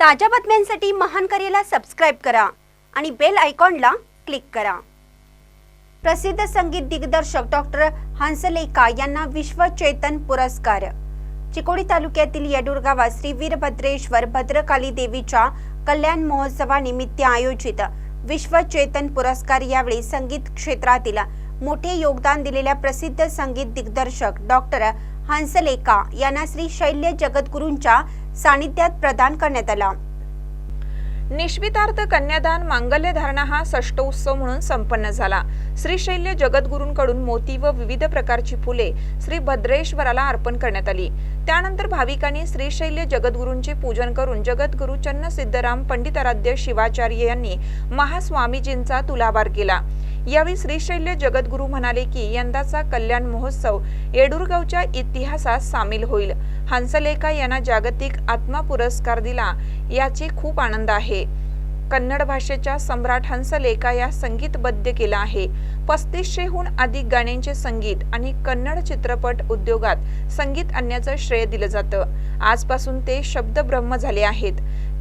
ताज्या बातम्यांसाठी महान करेला सबस्क्राईब करा आणि बेल आयकॉनला क्लिक करा. प्रसिद्ध संगीत दिग्दर्शक डॉक्टर हंसलेखा यांना विश्व चेतन पुरस्कार. चिकोडी तालुक्यातील येडूर गावात श्री वीरभद्रेश्वर भद्रकाली देवीच्या कल्याण महोत्सवानिमित्त आयोजित विश्व चेतन पुरस्कार यावेळी संगीत क्षेत्रातील मोठे योगदान दिलेल्या प्रसिद्ध संगीत दिग्दर्शक डॉक्टर हंसलेखा यांना श्री शैल्य जगद्गुरूंच्या सानिध्यात प्रदान करण्यात आला. निश्वितार्थ कन्यादान मांगल्य धारणा हा षष्टोत्सव म्हणून संपन्न झाला. श्रीशैल्य जगद्गुरूंकडून मोती व विविध प्रकारची फुले श्री भद्रेश्वराला अर्पण करण्यात आली. त्यानंतर भाविकांनी श्रीशैल्य जगद्गुरूंचे पूजन करून जगद्गुरू चन्न सिद्धराम पंडिताराध्य शिवाचार्य यांनी महास्वामीजींचा तुलाभार केला. यावेळी श्रीशैल्य जगद्गुरू म्हणाले की यंदाचा कल्याण महोत्सव येडूरगावच्या इतिहासात सामील होईल. हंसलेखा यांना जागतिक आत्मा पुरस्कार दिला. याचे खूप आनंद आहे. आहे. कन्नड भाषेच्या सम्राट हंसलेखा या संगीतबद्ध केला आहे. पस्तीसशेहून अधिक गाण्यांचे संगीत आणि कन्नड चित्रपट उद्योगात संगीत आणण्याचं श्रेय दिलं जातं. आजपासून ते शब्द ब्रह्म झाले आहेत.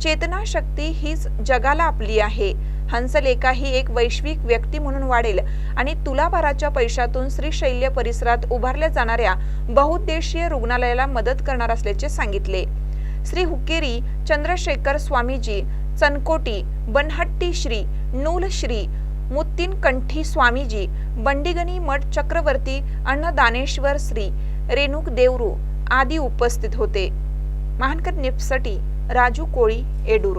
चेतना शक्ती हीच जगाला आपली आहे. हंसलेखा ही एक वैश्विक व्यक्ती म्हणून वाढेल आणि तुलाभाराच्या पैशातून श्रीशैल्य परिसरात उभारल्या जाणाऱ्या बहुउद्देशीय रुग्णालयाला मदत करणार असल्याचे सांगितले. श्री हुकेरी चंद्रशेखर स्वामीजी चनकोटी बनहट्टी श्री नूल श्री स्वामीजी बंडिगनी मठ चक्रवर्ती अन्नदानेश्वर श्री रेणुक देवरू आदी उपस्थित होते. महानकर निपसटी राजू कोळी एडूर.